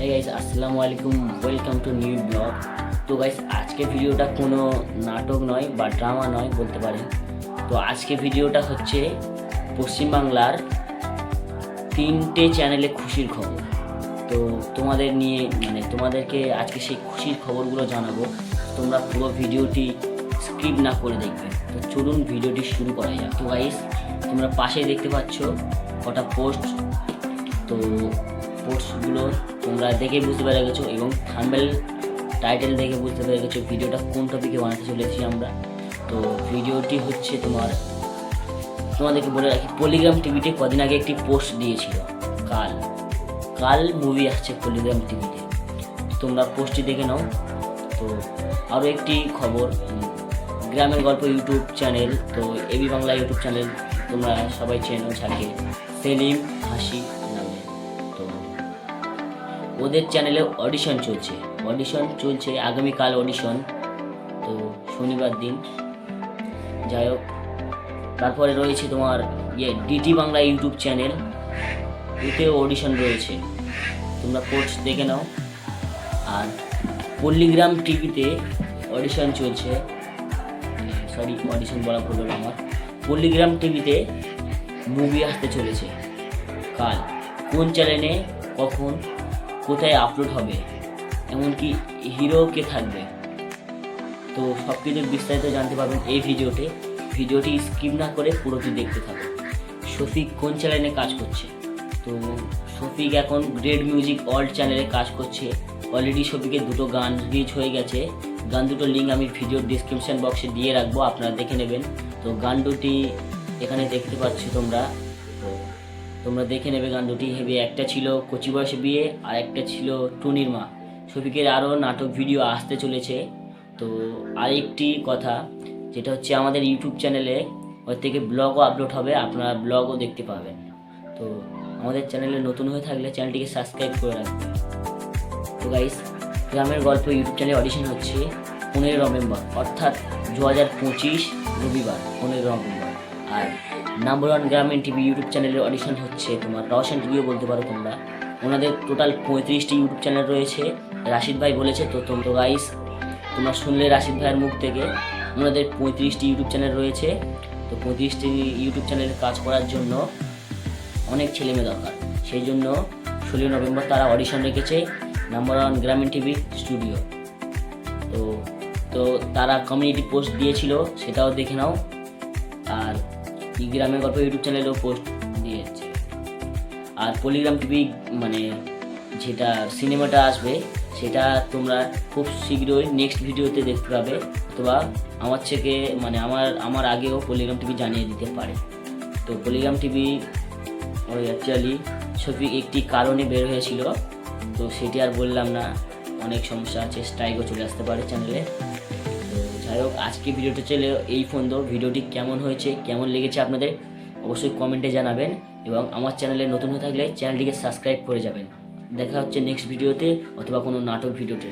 হে guys আসসালামু আলাইকুম welcome to new blog তো গাইস আজকে ভিডিওটা কোনো নাটক নয় বা ড্রামা নয় বলতে পারেন। তো আজকে ভিডিওটা হচ্ছে পশ্চিমবাংলার তিনটে চ্যানেলে খুশির খবর। তো তোমাদের নিয়ে মানে তোমাদেরকে আজকে সেই খুশির খবরগুলো জানাব। তোমরা পুরো ভিডিওটি স্কিপ না করে দেখবে। তো চলুন ভিডিওটি শুরু করা যাক। তো গাইস তোমরা পাশেই দেখতে পাচ্ছ কটা পোস্ট তো পোস্টগুলো তোমরা দেখে বুঝতে পেরে গেছো এবং থাম্বেল টাইটেল দেখে বুঝতে পেরে গেছো ভিডিওটা কোন টপিকে বানাতে চলেছি আমরা। তো ভিডিওটি হচ্ছে তোমার, তোমাদেরকে বলে রাখি পলিগ্রাম টিভিতে কদিন আগে একটি পোস্ট দিয়েছিল, কাল। কাল মুভি আসছে পলিগ্রাম টিভিতে তোমরা পোস্টটি দেখে নাও। তো আরও একটি খবর গ্রামের গল্প ইউটিউব চ্যানেল, তো A B Bangla YouTube channel তোমরা সবাই চেনো থাকে সেলিম হাসি। ওদের চ্যানেলে অডিশন চলছে। অডিশন চলছে, আগামীকাল অডিশন তো শনিবার দিন। যাই হোক, তারপরে রয়েছে তোমার ইয়ে D T Bangla YouTube channel এতেও অডিশন রয়েছে। তোমরা কোর্স দেখে নাও। আর পল্লিগ্রাম টিভিতে অডিশন চলছে। সরি অডিশন বলা ভুল আমার। পল্লিগ্রাম টিভিতে মুভি আসতে চলেছে। কাল। কোন চ্যানেলে কখন? কোথায় আপলোড হবে? এমনকি হিরো কে থাকবে? তো সব কিছু বিস্তারিত জানতে পারবেন এই ভিডিওতে। ভিডিওটি স্কিপ না করে পুরোটি দেখতে থাকুন। শফিক কোন চ্যানেলে কাজ করছে? তো শফিক এখন গ্রেড মিউজিক ওয়ার্ল্ড চ্যানেলে কাজ করছে। অলরেডি শফিকের দুটো গান রিলিজ হয়ে গেছে। গান দুটো লিঙ্ক আমি ভিডিওর ডিসক্রিপশন বক্সে দিয়ে রাখব, আপনারা দেখে নেবেন। তো গান দুটি এখানে দেখতে পাচ্ছ তোমরা। তো তোমরা দেখে নেবে গান দুটি। হেবে একটা ছিল কচি বয়সে বিয়ে, আর একটা ছিল টুনির মা। শফিকের আরও নাটক ভিডিও আসতে চলেছে। তো আরেকটি কথা, যেটা হচ্ছে আমাদের ইউটিউব চ্যানেলে ওর থেকে ব্লগও আপলোড হবে, আপনারা ব্লগও দেখতে পাবেন। তো আমাদের চ্যানেলে নতুন হয়ে থাকলে চ্যানেলটিকে সাবস্ক্রাইব করে রাখবেন। তো গাইস গ্রামের গল্প ইউটিউব চ্যানেলে অডিশন হচ্ছে পনেরো নভেম্বর, অর্থাৎ দু হাজার পঁচিশ রবিবার পনেরো নভেম্বর। আর number one Grameen TV YouTube চ্যানেলের অডিশন হচ্ছে। তোমার রওশন টিভিও বলতে পারো তোমরা। ওনাদের টোটাল পঁয়ত্রিশটি ইউটিউব চ্যানেল রয়েছে। রাশিদ ভাই বলেছে, তো তোম তো গাইস তোমরা শুনলে রাশিদ ভাইয়ের মুখ থেকে। ওনাদের পঁয়ত্রিশটি ইউটিউব চ্যানেল রয়েছে। তো পঁয়ত্রিশটি ইউটিউব চ্যানেলে কাজ করার জন্য অনেক ছেলে মেয়ে দরকার। সেই জন্য ষোলোই নভেম্বর তারা অডিশন রেখেছে number one Grameen TV studio তো তো তারা কমিউনিটি পোস্ট দিয়েছিল, সেটাও দেখে নাও। আর গ্রামের গল্প ইউটিউব চ্যানেলেও পোস্ট দিয়েছে। আর পলিগ্রাম টিভি মানে যেটা সিনেমাটা আসবে, সেটা তোমরা খুব শীঘ্রই নেক্সট ভিডিওতে দেখতে পাবে, অথবা আমার থেকে মানে আমার আমার আগেও পলিগ্রাম টিভি জানিয়ে দিতে পারে। তো পলিগ্রাম টিভি ওই অ্যাকচুয়ালি ছবি একটি কারণে বের হয়েছিল, তো সেটি আর বললাম না, অনেক সমস্যা আছে স্ট্রাইকও চলে আসতে পারে চ্যানেলে হোক, আজকে ভিডিওটা চলে এই ফোন দো ভিডিওটি কেমন হয়েছে, কেমন লেগেছে আপনাদের অবশ্যই কমেন্টে জানাবেন এবং আমার চ্যানেলে নতুন হয়ে থাকলে চ্যানেলটিকে সাবস্ক্রাইব করে যাবেন। দেখা হচ্ছে নেক্সট ভিডিওতে অথবা কোনো নাটক ভিডিওতে।